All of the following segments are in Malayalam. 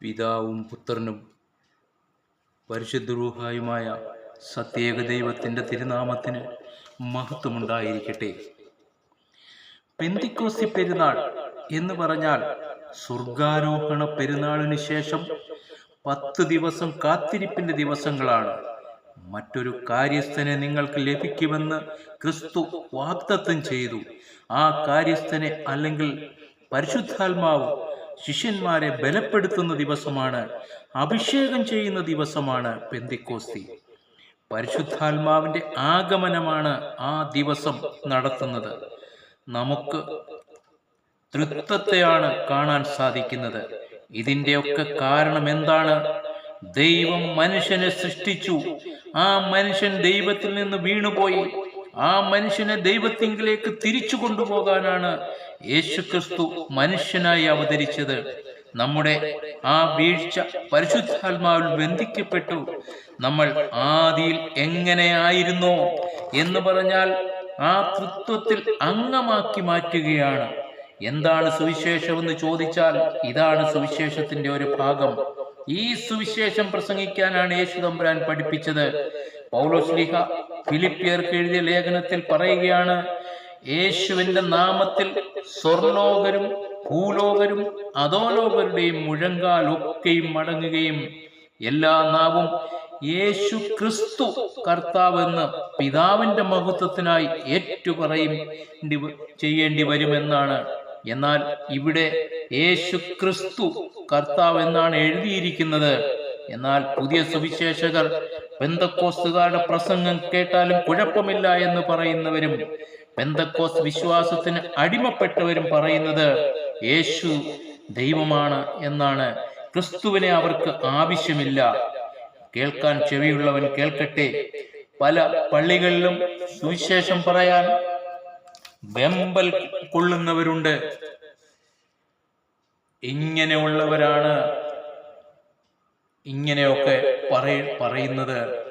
പിതാവും പുത്രനും പരിശുദ്ധരൂഹായുമായ സത്യേക ദൈവത്തിന്റെ തിരുനാമത്തിന് മഹത്വമുണ്ടായിരിക്കട്ടെ. പെന്തിക്കോസി പെരുന്നാൾ എന്ന് പറഞ്ഞാൽ സ്വർഗാരോഹണ പെരുന്നാളിന് ശേഷം പത്ത് ദിവസം കാത്തിരിപ്പിന്റെ ദിവസങ്ങളാണ്. മറ്റൊരു കാര്യസ്ഥനെ നിങ്ങൾക്ക് ലഭിക്കുമെന്ന് ക്രിസ്തു വാഗ്ദത്തം ചെയ്തു. ആ കാര്യസ്ഥനെ അല്ലെങ്കിൽ പരിശുദ്ധാത്മാവ് ശിഷ്യന്മാരെ ബലപ്പെടുത്തുന്ന ദിവസമാണ് അഭിഷേകം ചെയ്യുന്ന ദിവസമാണ് പെന്തിക്കോസ്തി. പരിശുദ്ധാത്മാവിന്റെ ആഗമനമാണ് ആ ദിവസം നടത്തുന്നത്. നമുക്ക് തൃത്വത്തെയാണ് കാണാൻ സാധിക്കുന്നത്. ഇതിന്റെയൊക്കെ കാരണം എന്താണ്? ദൈവം മനുഷ്യനെ സൃഷ്ടിച്ചു. ആ മനുഷ്യൻ ദൈവത്തിൽ നിന്ന് വീണുപോയി. ആ മനുഷ്യനെ ദൈവത്തിങ്കിലേക്ക് തിരിച്ചു കൊണ്ടുപോകാനാണ് യേശുക്രിസ്തു മനുഷ്യനായി അവതരിച്ചത് നമ്മുടെ ആ വീഴ്ച പരിശുദ്ധാത്മാവിൽ ബന്ധിക്കപ്പെട്ടു. നമ്മൾ ആദിയിൽ എങ്ങനെയായിരുന്നോ എന്ന് പറഞ്ഞാൽ ആ തൃത്വത്തിൽ അംഗമാക്കി മാറ്റുകയാണ്. എന്താണ് സുവിശേഷം എന്ന് ചോദിച്ചാൽ ഇതാണ് സുവിശേഷത്തിന്റെ ഒരു ഭാഗം. ഈ സുവിശേഷം പ്രസംഗിക്കാനാണ് യേശു തമ്പുരാൻ പഠിപ്പിച്ചത്. പൗലോസ്ലിഹ ഫിലിപ്പിയർക്ക് എഴുതിയ ലേഖനത്തിൽ പറയുകയാണ് യേശുവിന്റെ നാമത്തിൽ സ്വർലോകരും ഭൂലോകരും അധോലോകരുടെയും മുഴങ്കാലൊക്കെയും മടങ്ങുകയും എല്ലാ നാവും യേശു ക്രിസ്തു കർത്താവെന്ന് പിതാവിന്റെ മഹത്വത്തിനായി ഏറ്റുപറയും ചെയ്യേണ്ടി വരുമെന്നാണ്. എന്നാൽ ഇവിടെ യേശു ക്രിസ്തു കർത്താവ് എന്നാണ് എഴുതിയിരിക്കുന്നത്. എന്നാൽ പുതിയ സുവിശേഷകർ ബന്ധക്കോസ്തുകാരുടെ പ്രസംഗം കേട്ടാലും കുഴപ്പമില്ല എന്ന് പറയുന്നവരും ബന്ധക്കോസ് വിശ്വാസത്തിന് അടിമപ്പെട്ടവരും പറയുന്നത് യേശു ദൈവമാണ് എന്നാണ്. ക്രിസ്തുവിനെ അവർക്ക് ആവശ്യമില്ല. കേൾക്കാൻ ചെവിയുള്ളവൻ കേൾക്കട്ടെ. പല പള്ളികളിലും സുവിശേഷം പറയാൻ വെമ്പൽ കൊള്ളുന്നവരുണ്ട്. ഇങ്ങനെയുള്ളവരാണ് ഇങ്ങനെയൊക്കെ പറയ പറയുന്നത്.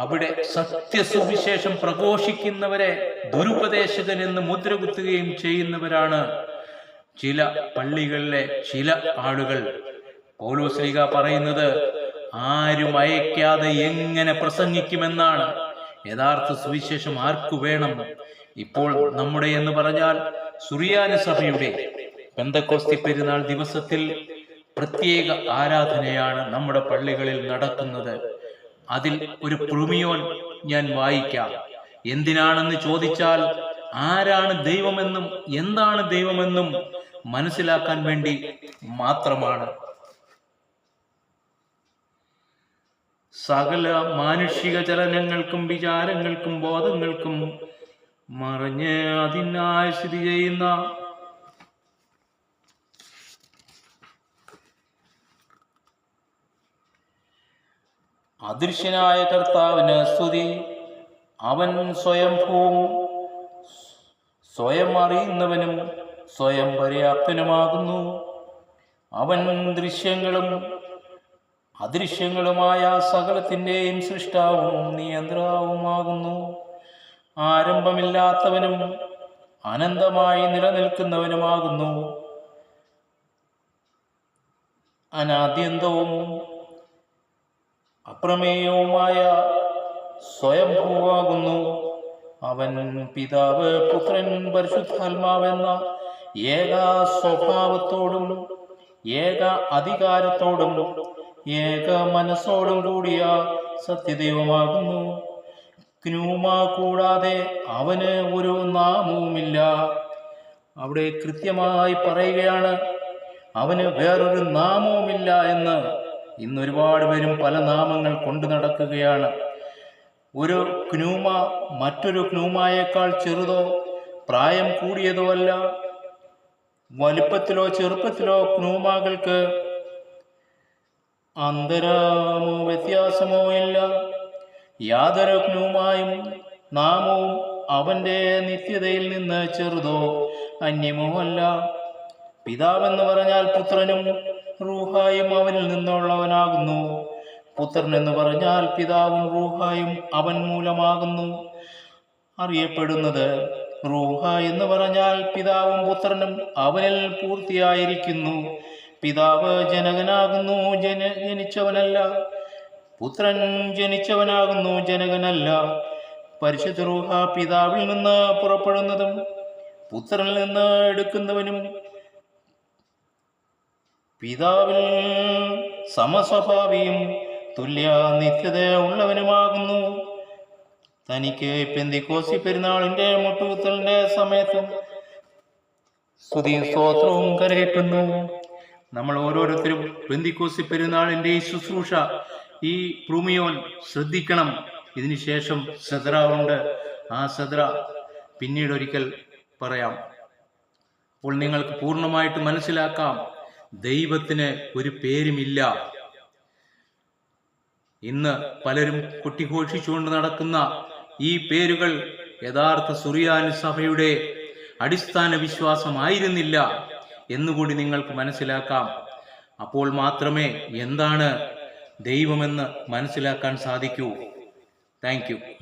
അവിടെ സത്യസുവിശേഷം പ്രഘോഷിക്കുന്നവരെ ദുരുപദേശകൻ എന്ന് മുദ്രകുത്തുകയും ചെയ്യുന്നവരാണ് ചില പള്ളികളിലെ ചില ആളുകൾ. പൗലോസ്ലിക പറയുന്നത് ആരും അയക്കാതെ എങ്ങനെ പ്രസംഗിക്കുമെന്നാണ്. യഥാർത്ഥ സുവിശേഷം ആർക്കു വേണം? ഇപ്പോൾ നമ്മുടെ എന്ന് പറഞ്ഞാൽ സുറിയാന സഭയുടെ പെന്തക്കോസ്തി പെരുന്നാൾ ദിവസത്തിൽ പ്രത്യേക ആരാധനയാണ് നമ്മുടെ പള്ളികളിൽ നടക്കുന്നത്. അതിൽ ഒരു പ്രുമിയോൻ ഞാൻ വായിക്കാം. എന്തിനാണെന്ന് ചോദിച്ചാൽ ആരാണ് ദൈവമെന്നും എന്താണ് ദൈവമെന്നും മനസ്സിലാക്കാൻ വേണ്ടി മാത്രമാണ്. സകല മാനുഷിക ചലനങ്ങൾക്കും വിചാരങ്ങൾക്കും ബോധങ്ങൾക്കും മറിഞ്ഞ് അതിനായി സ്ഥിതി ചെയ്യുന്ന അദൃശ്യനായ കർത്താവിന് സ്തുതി. അവൻ സ്വയം ഭൂവും സ്വയം അറിയുന്നവനും സ്വയം പര്യാപ്തനുമാകുന്നു. അവൻ ദൃശ്യങ്ങളും അദൃശ്യങ്ങളുമായ സകലത്തിന്റെയും സൃഷ്ടാവും നിയന്ത്രാവുമാകുന്നു ആരംഭമില്ലാത്തവനും അനന്തമായി നിലനിൽക്കുന്നവനുമാകുന്നു. അനാദ്യന്തവും അപ്രമേയവുമായ സ്വയംഭൂവാകുന്നു. അവൻ പിതാവ് പുത്രൻ പരിശുദ്ധാത്മാവെന്ന ഏക സ്വഭാവത്തോടും ഏക അധികാരത്തോടും ഏക മനസ്സോടും കൂടിയ സത്യദൈവമാകുന്നു. ക്നൂമ കൂടാതെ അവന് ഒരു നാമവുമില്ല. അവിടെ കൃത്യമായി പറയുകയാണ് അവന് വേറൊരു നാമവുമില്ല എന്ന്. ഇന്ന് ഒരുപാട് പേരും പല നാമങ്ങൾ കൊണ്ടു നടക്കുകയാണ്. ഒരു ക്നൂമ മറ്റൊരു ക്നൂമായേക്കാൾ ചെറുതോ പ്രായം കൂടിയതോ അല്ല. വലിപ്പത്തിലോ ചെറുപ്പത്തിലോ ക്നൂമാകൾക്ക് അന്തരമോ വ്യത്യാസമോ ഇല്ല. യാതൊരു ക്നൂമായും നാമവും അവന്റെ നിത്യതയിൽ നിന്ന് ചെറുതോ അന്യമോ അല്ല. പിതാവെന്ന് പറഞ്ഞാൽ പുത്രനും റൂഹായും അവനിൽ നിന്നുള്ളവനാകുന്നു. പുത്രൻ എന്ന് പറഞ്ഞാൽ പിതാവും റൂഹായും അവൻ മൂലമാകുന്നു. അറിയപ്പെടുന്നത് റൂഹ എന്ന് പറഞ്ഞാൽ പിതാവും പുത്രനും അവനിൽ പൂർത്തിയായിരിക്കുന്നു. പിതാവ് ജനകനാകുന്നു ജന ജനിച്ചവനല്ല. പുത്രൻ ജനിച്ചവനാകുന്നു ജനകനല്ല. പരിശുദ്ധ റൂഹ പിതാവിൽ നിന്ന് പുറപ്പെടുന്നതും പുത്രനിൽ നിന്ന് എടുക്കുന്നവനും പിതാവിൽ സമസ്വഭാവിയും തുല്യ നിത്യത ഉള്ളവനുമാകുന്നു. തനിക്ക് പെന്തിക്കോസി പെരുന്നാളിന്റെ മുട്ടുകുത്തലിന്റെ സമയത്തും സ്തുതിയും സ്തോത്രവും കരയറ്റുന്നു. നമ്മൾ ഓരോരുത്തരും പെന്തിക്കോസി പെരുന്നാളിന്റെ ഈ ശുശ്രൂഷ ഈ ഭൂമിയോൻ ശ്രദ്ധിക്കണം. ഇതിനുശേഷം സദ്ര ഉണ്ട്. ആ സദ്ര പിന്നീട് ഒരിക്കൽ പറയാം. അപ്പോൾ നിങ്ങൾക്ക് പൂർണമായിട്ട് മനസ്സിലാക്കാം. ദൈവത്തിന് ഒരു പേരുമില്ല. ഇന്ന് പലരും കൊട്ടിഘോഷിച്ചുകൊണ്ട് നടക്കുന്ന ഈ പേരുകൾ യഥാർത്ഥ സുറിയാനി സഭയുടെ അടിസ്ഥാന വിശ്വാസമായിരുന്നില്ല എന്നുകൂടി നിങ്ങൾക്ക് മനസ്സിലാക്കാം. അപ്പോൾ മാത്രമേ എന്താണ് ദൈവമെന്ന് മനസ്സിലാക്കാൻ സാധിക്കൂ. താങ്ക്